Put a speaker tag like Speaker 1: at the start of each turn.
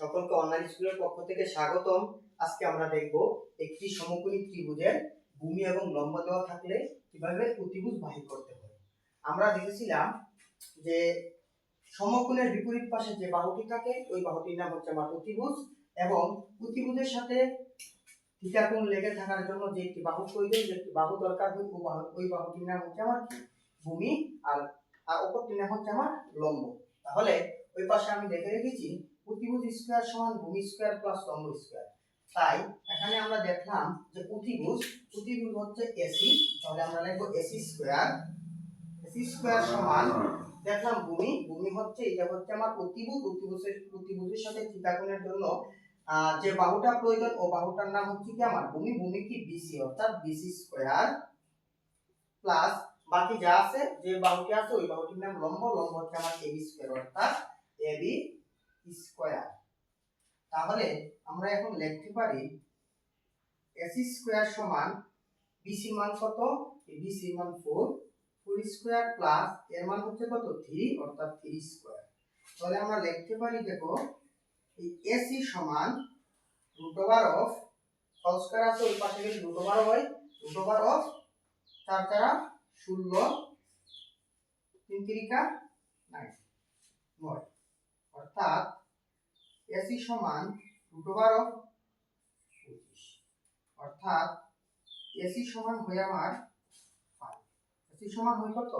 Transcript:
Speaker 1: সকলকে অনলাইন স্কুলের পক্ষ থেকে স্বাগতম। আজকে আমরা দেখব একটি সমকোণী ত্রিভুজের ভূমি এবং লম্ব দেওয়া থাকলে কীভাবে অতিভুজ বাহির করতে হয়। আমরা দেখেছিলাম যে সমকোণের বিপরীত পাশে যে বাহুটি থাকে, ওই বাহুটির নাম হচ্ছে আমার অতিভুজ এবং অতিভুজের সাথে থিটা কোণ লেগে থাকার জন্য যে একটি বাহু প্রয়োজন যে একটি বাহু দরকার হয় ওই বাহুটির নাম হচ্ছে আমার ভূমি আর আর অপরটির নাম হচ্ছে আমার লম্ব। তাহলে ওই পাশে আমি দেখে রেখেছি অতিভুজ স্কোয়ার সমান ভূমি স্কোয়ার প্লাস লম্ব স্কোয়ার। তাই এখানে আমরা দেখলাম যে অতিভুজ অতিভুজ হচ্ছে এসি তাহলে আমরা লিখব এসি স্কোয়ার। এসি স্কোয়ার সমান দেখলাম ভূমি ভূমি হচ্ছে এটা হচ্ছে আমার অতিভুজ অতিভুজের অতিভুজের সাথে থিটা কোণের জন্য যে বাহুটা প্রয়োজন, ও বাহুটার নাম হচ্ছে কি আমার? ভূমি ভূমি কি বিসি অর্থাৎ বিসি স্কোয়ার প্লাস বাকি যা আছে, যে বাহুটি আছে, ওই বাহুটির নাম লম্ব লম্ব হচ্ছে আমার এবি স্কোয়ার, অর্থাৎ তাহলে আমরা এখন লিখতে পারি এসি স্কোয়ার সমান বিসি মান কত? বিসি মান ফোর ফোর স্কোয়ার প্লাস এর মান হচ্ছে কত? থ্রি অর্থাৎ থ্রি স্কোয়ার তাহলে আমরা লিখতে পারি, দেখো, এই এসি সমান root over of whole square আছে, ওই পাশে গেলে রুট ওভার হয় রুট ওভার অফ চার চারা ষোলো তিন তিরিকা নাইন অর্থাৎ এসি সমান রুট অফ পঁচিশ। অর্থাৎ এসি সমান হয়ে আমার এসি সমান হয়ে কত?